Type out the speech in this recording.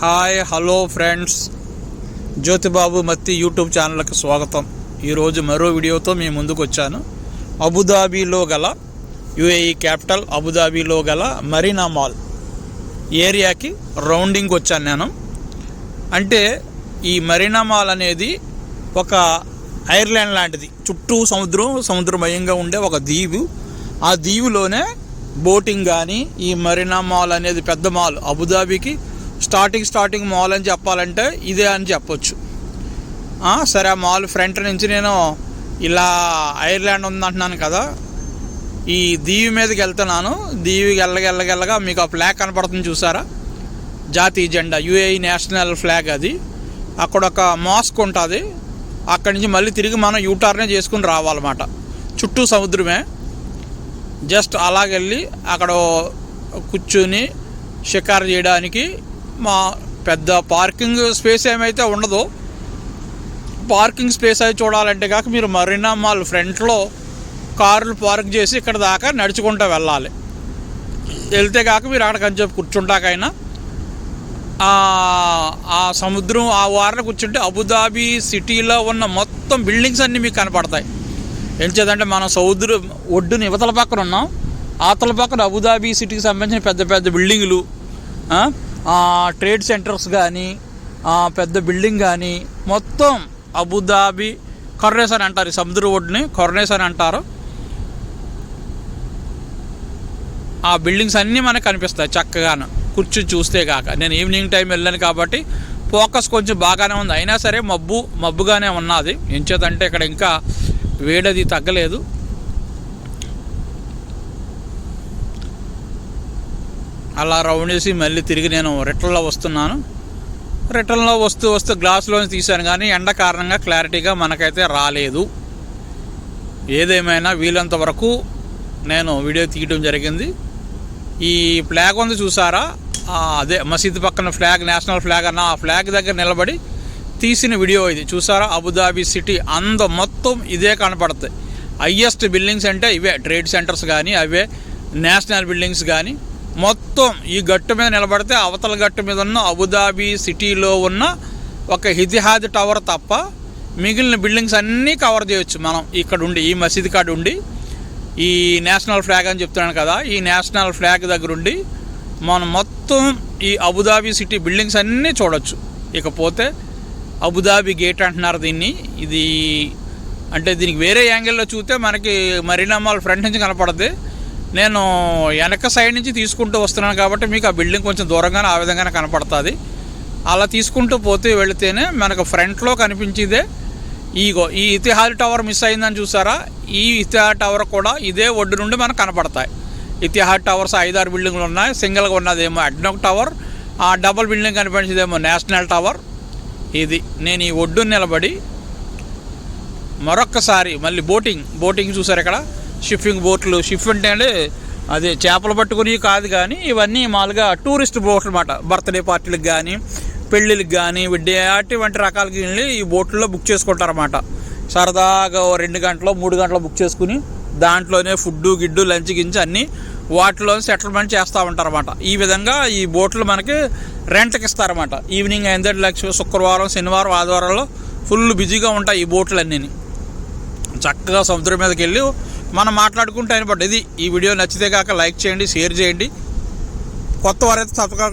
Hi hello friends Jyothibabu మత్తి YouTube ఛానల్కి స్వాగతం. ఈరోజు మరో వీడియోతో మీ ముందుకు వచ్చాను. అబుదాబీలో గల యుఏఈ క్యాపిటల్ అబుదాబీలో గల మరీనా మాల్ ఏరియాకి రౌండింగ్ వచ్చాను నేను. అంటే ఈ మరీనా మాల్ అనేది ఒక ఐర్లాండ్ లాంటిది. చుట్టూ సముద్రం సముద్రమయంగా ఉండే ఒక దీవు. ఆ దీవులోనే బోటింగ్ కానీ ఈ మరీనా మాల్ అనేది పెద్ద మాల్ అబుదాబీకి స్టార్టింగ్ స్టార్టింగ్ మాల్ అని చెప్పాలంటే ఇదే అని చెప్పొచ్చు. సరే ఆ మాల్ ఫ్రంట్ నుంచి నేను ఇలా ఐర్లాండ్ ఉందంటున్నాను కదా ఈ దీవి మీదకి వెళ్తున్నాను. దీవికి వెళ్ళగెళ్ళగెళ్ళగా మీకు ఆ ఫ్లాగ్ కనపడుతుంది చూసారా? జాతీయ జెండా యుఏఈ నేషనల్ ఫ్లాగ్ అది. అక్కడ ఒక మాస్క్ ఉంటుంది. అక్కడి నుంచి మళ్ళీ తిరిగి మనం యూటర్నే చేసుకుని రావాలన్నమాట. చుట్టూ సముద్రమే. జస్ట్ అలాగెళ్ళి అక్కడ కూర్చుని షికారు చేయడానికి మా పెద్ద పార్కింగ్ స్పేస్ ఏమైతే ఉండదో పార్కింగ్ స్పేస్ అవి చూడాలంటే కాక మీరు మరీనా మాల్ ఫ్రంట్లో కార్లు పార్క్ చేసి ఇక్కడ దాకా నడుచుకుంటూ వెళ్ళాలి. వెళ్తే కాక మీరు అక్కడ కొంచెం కూర్చుంటాకైనా ఆ- సముద్రం ఆ వారిన కూర్చుంటే అబుదాబీ సిటీలో ఉన్న మొత్తం బిల్డింగ్స్ అన్నీ మీకు కనపడతాయి. ఏం మనం సముద్రం ఒడ్డున ఇవతల పక్కన ఉన్నాం. ఆతల పక్కన అబుదాబీ సిటీకి సంబంధించిన పెద్ద పెద్ద బిల్డింగులు ట్రేడ్ సెంటర్స్ కానీ పెద్ద బిల్డింగ్ కానీ మొత్తం అబుదాబి కొర్నేస్ అని అంటారు ఈ సముద్ర ఒడ్డుని కొర్నేస్ అని అంటారు. ఆ బిల్డింగ్స్ అన్నీ మనకు కనిపిస్తాయి చక్కగాను. కూర్చుని చూస్తే కాక నేను ఈవినింగ్ టైం వెళ్ళాను కాబట్టి ఫోకస్ కొంచెం బాగానే ఉంది. అయినా సరే మబ్బు మబ్బుగానే ఉన్నది. ఎంచేతంటే ఇక్కడ ఇంకా వేడది తగ్గలేదు. అలా రౌండ్ వేసి మళ్ళీ తిరిగి నేను రిటర్న్లో వస్తున్నాను. రిటర్న్లో వస్తూ వస్తూ గ్లాసులోంచి తీశాను కానీ ఎండ కారణంగా క్లారిటీగా మనకైతే రాలేదు. ఏదేమైనా వీలంత వరకు నేను వీడియో తీయడం జరిగింది. ఈ ఫ్లాగ్ ఉంది చూసారా? అదే మసీద్ పక్కన ఫ్లాగ్ నేషనల్ ఫ్లాగ్ అన్న ఆ ఫ్లాగ్ దగ్గర నిలబడి తీసిన వీడియో ఇది. చూసారా? అబుదాబి సిటీ అంద మొత్తం ఇదే కనపడుతుంది హయ్యెస్ట్ బిల్డింగ్స్ అంటే ఇవే ట్రేడ్ సెంటర్స్ కానీ అవే నేషనల్ బిల్డింగ్స్ కానీ మొత్తం ఈ గట్టు మీద నిలబడితే అవతల గట్టు మీద ఉన్న అబుదాబీ సిటీలో ఉన్న ఒక హిజిహాద్ టవర్ తప్ప మిగిలిన బిల్డింగ్స్ అన్నీ కవర్ చేయొచ్చు మనం. ఇక్కడ ఉండి ఈ మసీద్ కాడ ఉండి ఈ నేషనల్ ఫ్లాగ్ అని చెప్తున్నాను కదా ఈ నేషనల్ ఫ్లాగ్ దగ్గర ఉండి మనం మొత్తం ఈ అబుదాబీ సిటీ బిల్డింగ్స్ అన్నీ చూడొచ్చు. ఇకపోతే అబుదాబి గేట్ అంటున్నారు దీన్ని. ఇది అంటే దీనికి వేరే యాంగిల్లో చూస్తే మనకి మరీనామాల్ ఫ్రంట్ నుంచి కనపడద్ది నేను వెనక సైడ్ నుంచి తీసుకుంటూ వస్తున్నాను కాబట్టి మీకు ఆ బిల్డింగ్ కొంచెం దూరంగానే ఆ విధంగానే కనపడుతుంది. అలా తీసుకుంటూ పోతే వెళితేనే మనకు ఫ్రంట్లో కనిపించేదే ఈగో. ఈ ఇతిహాద్ టవర్ మిస్ అయిందని చూసారా? ఈ ఇతిహాద్ టవర్ కూడా ఇదే ఒడ్డు నుండి మనకు కనపడతాయి. ఇతిహాద్ టవర్స్ ఐదారు బిల్డింగ్లు ఉన్నాయి. సింగిల్గా ఉన్నదేమో అడ్నోక్ టవర్ ఆ డబుల్ బిల్డింగ్ కనిపించేదేమో నేషనల్ టవర్. ఇది నేను ఈ ఒడ్డు నిలబడి మరొక్కసారి మళ్ళీ బోటింగ్ బోటింగ్ చూసారు ఇక్కడ? షిప్పింగ్ బోట్లు షిప్ అంటే అంటే అది చేపలు పట్టుకుని కాదు కానీ ఇవన్నీ మామూలుగా టూరిస్ట్ బోట్లు అనమాట బర్త్డే పార్టీలకు కానీ పెళ్ళిళ్ళకి కానీ అటువంటి రకాలకి వెళ్ళి ఈ బోట్లలో బుక్ చేసుకుంటారన్నమాట. సరదాగా రెండు గంటలు మూడు గంటలు బుక్ చేసుకుని దాంట్లోనే ఫుడ్ గిడ్డు లంచ్ గించి అన్నీ వాటిలో సెటిల్మెంట్ చేస్తూ ఉంటారన్నమాట. ఈ విధంగా ఈ బోట్లు మనకి రెంట్కి ఇస్తారన్నమాట. ఈవినింగ్ అయిందంటే లక్ష శుక్రవారం శనివారం ఆదివారంలో ఫుల్ బిజీగా ఉంటాయి ఈ బోట్లు అన్నీ చక్కగా సముద్రం మీదకి వెళ్ళి మనం మాట్లాడుకుంటే అయిన ఇది ఈ వీడియో నచ్చితే కాక లైక్ చేయండి షేర్ చేయండి. కొత్త వారైతే తప్పక